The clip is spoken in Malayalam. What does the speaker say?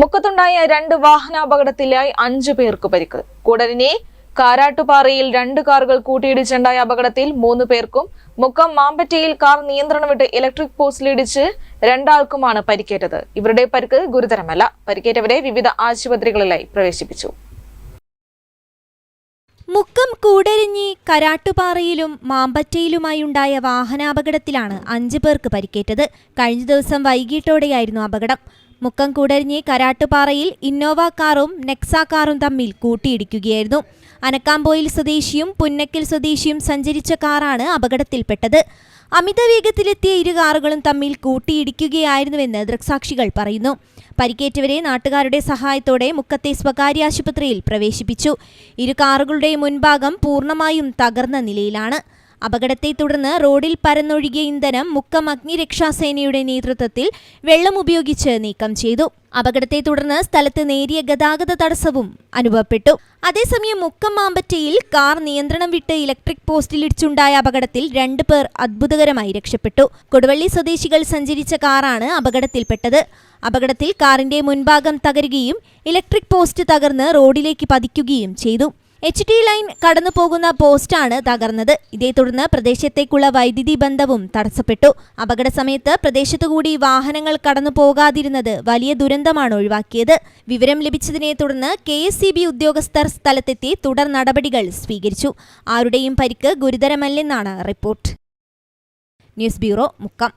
മുക്കത്തുണ്ടായ രണ്ട് വാഹനാപകടത്തിലായി അഞ്ചു പേർക്ക് പരിക്ക്. കൂടലിനെ കാരാട്ടുപാറയിൽ രണ്ട് കാറുകൾ കൂട്ടിയിടിച്ചുണ്ടായ അപകടത്തിൽ മൂന്ന് പേർക്കും മുക്കം മാമ്പറ്റയിൽ കാർ നിയന്ത്രണം വിട്ട് ഇലക്ട്രിക് പോസ്റ്റിലിടിച്ച് രണ്ടാൾക്കുമാണ് പരിക്കേറ്റത്. ഇവരുടെ പരിക്ക് ഗുരുതരമല്ല. പരിക്കേറ്റവരെ വിവിധ ആശുപത്രികളിലായി പ്രവേശിപ്പിച്ചു. മുക്കം കൂടരിഞ്ഞി കരാട്ടുപാറയിലും മാമ്പറ്റയിലുമായുണ്ടായ വാഹനാപകടത്തിലാണ് അഞ്ചു പേർക്ക് പരിക്കേറ്റത്. കഴിഞ്ഞ ദിവസം വൈകിട്ടോടെയായിരുന്നു അപകടം. മുക്കം കൂടരിഞ്ഞി കരാട്ടുപാറയിൽ ഇന്നോവ കാറും നെക്സ കാറും തമ്മിൽ കൂട്ടിയിടിക്കുകയായിരുന്നു. അനക്കാമ്പോയിൽ സ്വദേശിയും പുന്നക്കിൽ സ്വദേശിയും സഞ്ചരിച്ച കാറാണ് അപകടത്തിൽപ്പെട്ടത്. അമിത വേഗത്തിലെത്തിയ ഇരു കാറുകളും തമ്മിൽ കൂട്ടിയിടിക്കുകയായിരുന്നുവെന്ന് ദൃക്സാക്ഷികൾ പറയുന്നു. പരിക്കേറ്റവരെ നാട്ടുകാരുടെ സഹായത്തോടെ മുക്കത്തെ സ്വകാര്യ ആശുപത്രിയിൽ പ്രവേശിപ്പിച്ചു. ഇരു കാറുകളുടെ മുൻഭാഗം പൂർണമായും തകർന്ന നിലയിലാണ്. അപകടത്തെ തുടർന്ന് റോഡിൽ പരന്നൊഴുകിയ ഇന്ധനം മുക്കം അഗ്നിരക്ഷാസേനയുടെ നേതൃത്വത്തിൽ വെള്ളം ഉപയോഗിച്ച് നീക്കം ചെയ്തു. അപകടത്തെ തുടർന്ന് സ്ഥലത്ത് നേരിയ ഗതാഗത തടസ്സവും അനുഭവപ്പെട്ടു. അതേസമയം മുക്കം മാമ്പറ്റയിൽ കാർ നിയന്ത്രണം വിട്ട് ഇലക്ട്രിക് പോസ്റ്റിലിടിച്ചുണ്ടായ അപകടത്തിൽ രണ്ട് പേർ അത്ഭുതകരമായി രക്ഷപ്പെട്ടു. കൊടുവള്ളി സ്വദേശികൾ സഞ്ചരിച്ച കാറാണ് അപകടത്തിൽപ്പെട്ടത്. അപകടത്തിൽ കാറിന്റെ മുൻഭാഗം തകരുകയും ഇലക്ട്രിക് പോസ്റ്റ് തകർന്ന് റോഡിലേക്ക് പതിക്കുകയും ചെയ്തു. എച്ച് ടി ലൈൻ കടന്നു പോകുന്ന പോസ്റ്റാണ് തകർന്നത്. ഇതേ തുടർന്ന് പ്രദേശത്തേക്കുള്ള വൈദ്യുതി ബന്ധവും തടസ്സപ്പെട്ടു. അപകട സമയത്ത് പ്രദേശത്തുകൂടി വാഹനങ്ങൾ കടന്നു പോകാതിരുന്നത് വലിയ ദുരന്തമാണ് ഒഴിവാക്കിയത്. വിവരം ലഭിച്ചതിനെ തുടർന്ന് കെ ഉദ്യോഗസ്ഥർ സ്ഥലത്തെത്തി തുടർ നടപടികൾ സ്വീകരിച്ചു. ആരുടെയും പരിക്ക് ഗുരുതരമല്ലെന്നാണ് റിപ്പോർട്ട്. News bureau Mukkam.